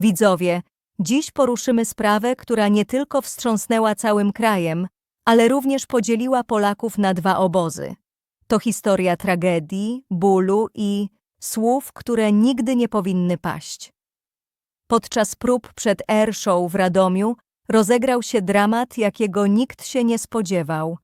Widzowie, dziś poruszymy sprawę, która nie tylko wstrząsnęła całym krajem, ale również podzieliła Polaków na dwa obozy. To historia tragedii, bólu i słów, które nigdy nie powinny paść. Podczas prób przed Air Show w Radomiu rozegrał się dramat, jakiego nikt się nie spodziewał.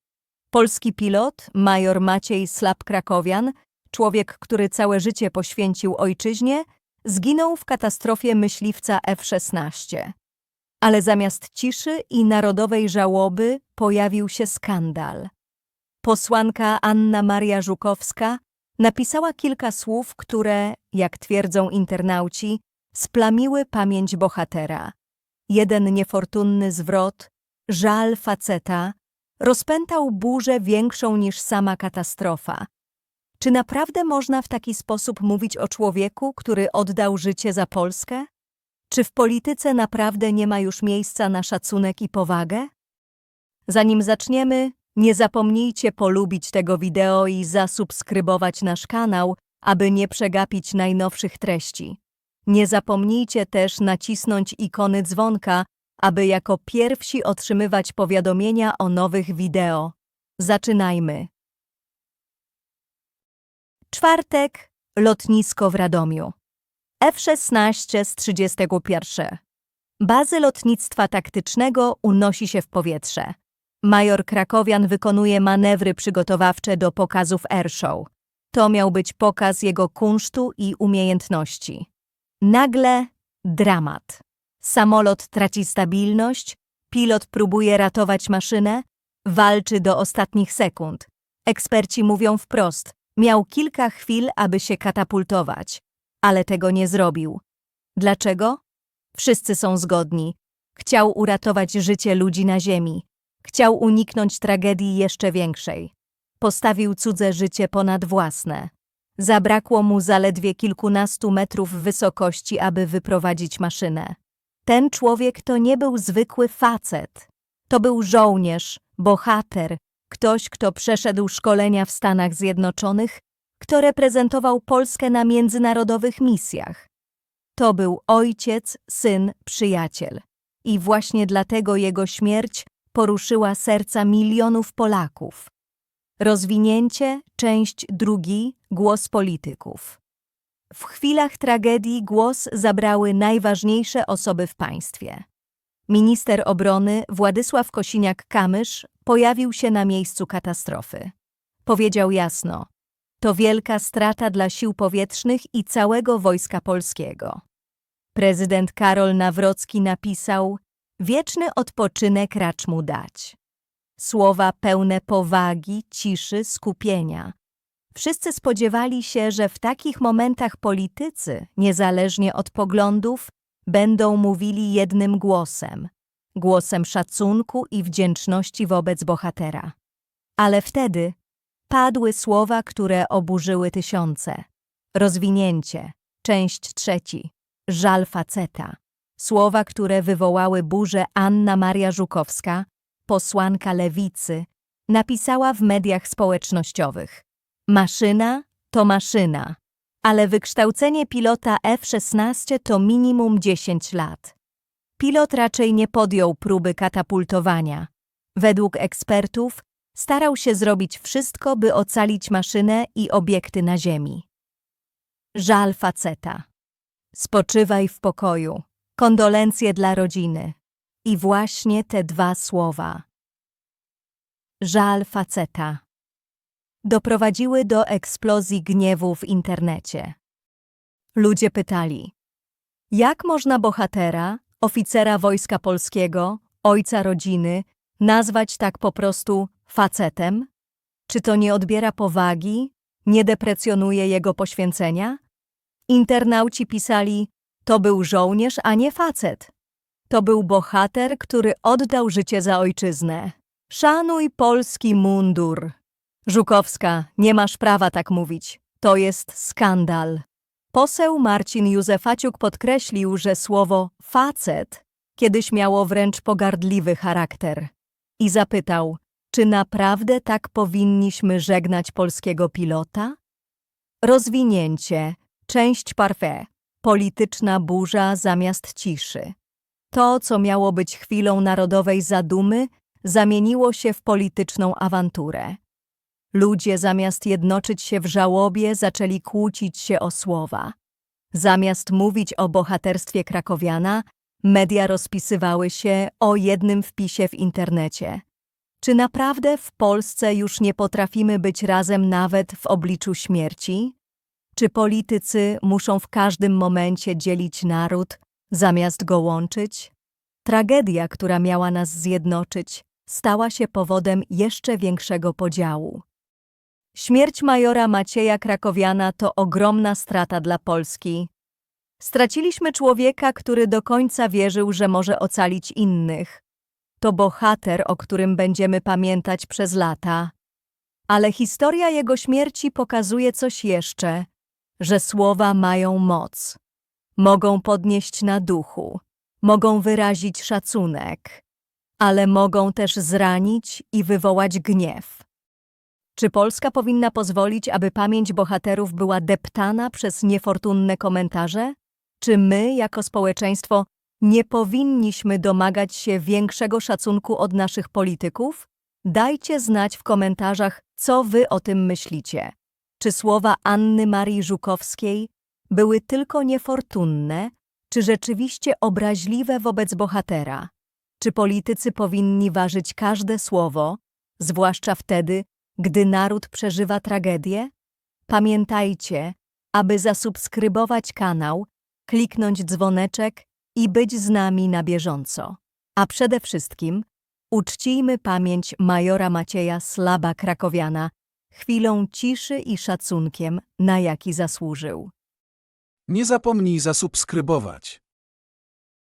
Polski pilot, major Maciej Slap-Krakowian, człowiek, który całe życie poświęcił ojczyźnie, zginął w katastrofie myśliwca F-16. Ale zamiast ciszy i narodowej żałoby pojawił się skandal. Posłanka Anna Maria Żukowska napisała kilka słów, które, jak twierdzą internauci, splamiły pamięć bohatera. Jeden niefortunny zwrot, żal faceta, rozpętał burzę większą niż sama katastrofa. Czy naprawdę można w taki sposób mówić o człowieku, który oddał życie za Polskę? Czy w polityce naprawdę nie ma już miejsca na szacunek i powagę? Zanim zaczniemy, nie zapomnijcie polubić tego wideo i zasubskrybować nasz kanał, aby nie przegapić najnowszych treści. Nie zapomnijcie też nacisnąć ikony dzwonka, aby jako pierwsi otrzymywać powiadomienia o nowych wideo. Zaczynajmy. Czwartek, lotnisko w Radomiu. F-16 z 31. Bazy lotnictwa taktycznego unosi się w powietrze. Major Krakowian wykonuje manewry przygotowawcze do pokazów airshow. To miał być pokaz jego kunsztu i umiejętności. Nagle dramat. Samolot traci stabilność, pilot próbuje ratować maszynę, walczy do ostatnich sekund. Eksperci mówią wprost, miał kilka chwil, aby się katapultować, ale tego nie zrobił. Dlaczego? Wszyscy są zgodni. Chciał uratować życie ludzi na ziemi. Chciał uniknąć tragedii jeszcze większej. Postawił cudze życie ponad własne. Zabrakło mu zaledwie kilkunastu metrów wysokości, aby wyprowadzić maszynę. Ten człowiek to nie był zwykły facet. To był żołnierz, bohater, ktoś, kto przeszedł szkolenia w Stanach Zjednoczonych, kto reprezentował Polskę na międzynarodowych misjach. To był ojciec, syn, przyjaciel. I właśnie dlatego jego śmierć poruszyła serca milionów Polaków. Rozwinięcie, część drugi, głos polityków. W chwilach tragedii głos zabrały najważniejsze osoby w państwie. Minister obrony Władysław Kosiniak-Kamysz pojawił się na miejscu katastrofy. Powiedział jasno: To wielka strata dla sił powietrznych i całego wojska polskiego. Prezydent Karol Nawrocki napisał: Wieczny odpoczynek racz mu dać. Słowa pełne powagi, ciszy, skupienia. Wszyscy spodziewali się, że w takich momentach politycy, niezależnie od poglądów, będą mówili jednym głosem głosem szacunku i wdzięczności wobec bohatera. Ale wtedy padły słowa, które oburzyły tysiące. Rozwinięcie, część trzeci, żal faceta. Słowa, które wywołały burzę Anna Maria Żukowska, posłanka lewicy, napisała w mediach społecznościowych. Maszyna to maszyna, ale wykształcenie pilota F-16 to minimum 10 lat. Pilot raczej nie podjął próby katapultowania. Według ekspertów starał się zrobić wszystko, by ocalić maszynę i obiekty na ziemi. Żal faceta. Spoczywaj w pokoju. Kondolencje dla rodziny. I właśnie te dwa słowa. Żal faceta. Doprowadziły do eksplozji gniewu w internecie. Ludzie pytali, jak można bohatera, oficera Wojska Polskiego, ojca rodziny, nazwać tak po prostu facetem? Czy to nie odbiera powagi, nie deprecjonuje jego poświęcenia? Internauci pisali, to był żołnierz, a nie facet. To był bohater, który oddał życie za ojczyznę. Szanuj polski mundur. Żukowska, nie masz prawa tak mówić. To jest skandal. Poseł Marcin Józefaciuk podkreślił, że słowo facet kiedyś miało wręcz pogardliwy charakter i zapytał, czy naprawdę tak powinniśmy żegnać polskiego pilota? Rozwinięcie, część parfait. Polityczna burza zamiast ciszy. To, co miało być chwilą narodowej zadumy, zamieniło się w polityczną awanturę. Ludzie zamiast jednoczyć się w żałobie, zaczęli kłócić się o słowa. Zamiast mówić o bohaterstwie krakowiana, media rozpisywały się o jednym wpisie w internecie. Czy naprawdę w Polsce już nie potrafimy być razem nawet w obliczu śmierci? Czy politycy muszą w każdym momencie dzielić naród, zamiast go łączyć? Tragedia, która miała nas zjednoczyć, stała się powodem jeszcze większego podziału. Śmierć majora Macieja Krakowiana to ogromna strata dla Polski. Straciliśmy człowieka, który do końca wierzył, że może ocalić innych. To bohater, o którym będziemy pamiętać przez lata. Ale historia jego śmierci pokazuje coś jeszcze, że słowa mają moc. Mogą podnieść na duchu, mogą wyrazić szacunek, ale mogą też zranić i wywołać gniew. Czy Polska powinna pozwolić, aby pamięć bohaterów była deptana przez niefortunne komentarze? Czy my, jako społeczeństwo, nie powinniśmy domagać się większego szacunku od naszych polityków? Dajcie znać w komentarzach, co wy o tym myślicie. Czy słowa Anny Marii Żukowskiej były tylko niefortunne, czy rzeczywiście obraźliwe wobec bohatera? Czy politycy powinni ważyć każde słowo, zwłaszcza wtedy, gdy naród przeżywa tragedię? Pamiętajcie, aby zasubskrybować kanał, kliknąć dzwoneczek i być z nami na bieżąco. A przede wszystkim uczcijmy pamięć majora Macieja Slaba Krakowiana chwilą ciszy i szacunkiem, na jaki zasłużył. Nie zapomnij zasubskrybować.